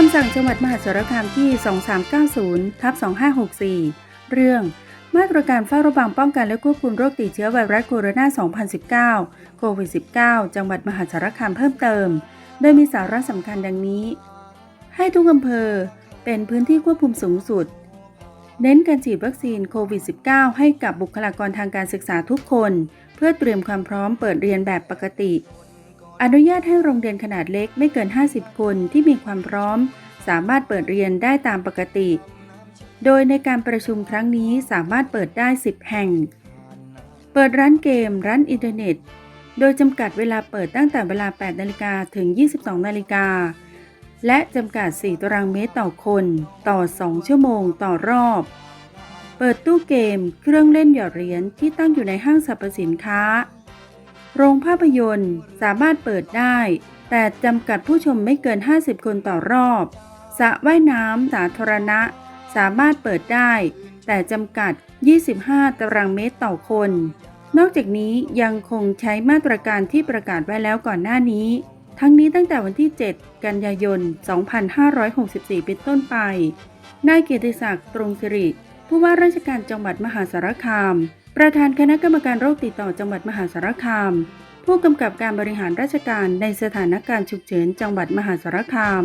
คำสั่งจังหวัดมหาสารคามที่ 2390ทับ2564 เรื่องมาตรการเฝ้าระวังป้องกันและควบคุมโรคติดเชื้อไวรัสโคโรนา 2019 โควิด -19 จังหวัดมหาสารคามเพิ่มเติม โดยมีสาระสำคัญดังนี้ ให้ทุกอำเภอเป็นพื้นที่ควบคุมสูงสุด เน้นการฉีดวัคซีนโควิด -19 ให้กับบุคลากรทางการศึกษาทุกคน เพื่อเตรียมความพร้อมเปิดเรียนแบบปกติ อนุญาตให้โรงเรียนขนาดเล็กไม่เกิน 50 คนที่มีความพร้อม สามารถเปิดเรียนได้ตามปกติ โดยในการประชุมครั้งนี้สามารถเปิดได้ 10 แห่ง เปิดร้านเกม ร้านอินเทอร์เน็ต โดยจำกัดเวลาเปิดตั้งแต่เวลา 8 นาฬิกาถึง 22 นาฬิกา และจำกัด 4 ตารางเมตรต่อคน ต่อ 2 ชั่วโมงต่อรอบ เปิดตู้เกม เครื่องเล่นหยอดเหรียญที่ตั้งอยู่ในห้างสรรพสินค้า โรงภาพยนตร์สามารถเปิดได้ แต่จำกัดผู้ชมไม่เกิน 50 คนต่อรอบสระว่ายน้ำสาธารณะ สามารถเปิดได้ แต่จำกัด 25 ตารางเมตรต่อคน นอกจากนี้ยังคงใช้มาตรการที่ประกาศไว้แล้วก่อนหน้านี้ ทั้งนี้ตั้งแต่วันที่ 7 กันยายน 2564 เป็นต้นไปนายเกียรติศักดิ์ตรงสิริผู้ว่าราชการจังหวัดมหาสารคาม ประธานคณะกรรมการโรคติดต่อจังหวัดมหาสารคาม ผู้กำกับการบริหารราชการในสถานการณ์ฉุกเฉินจังหวัดมหาสารคาม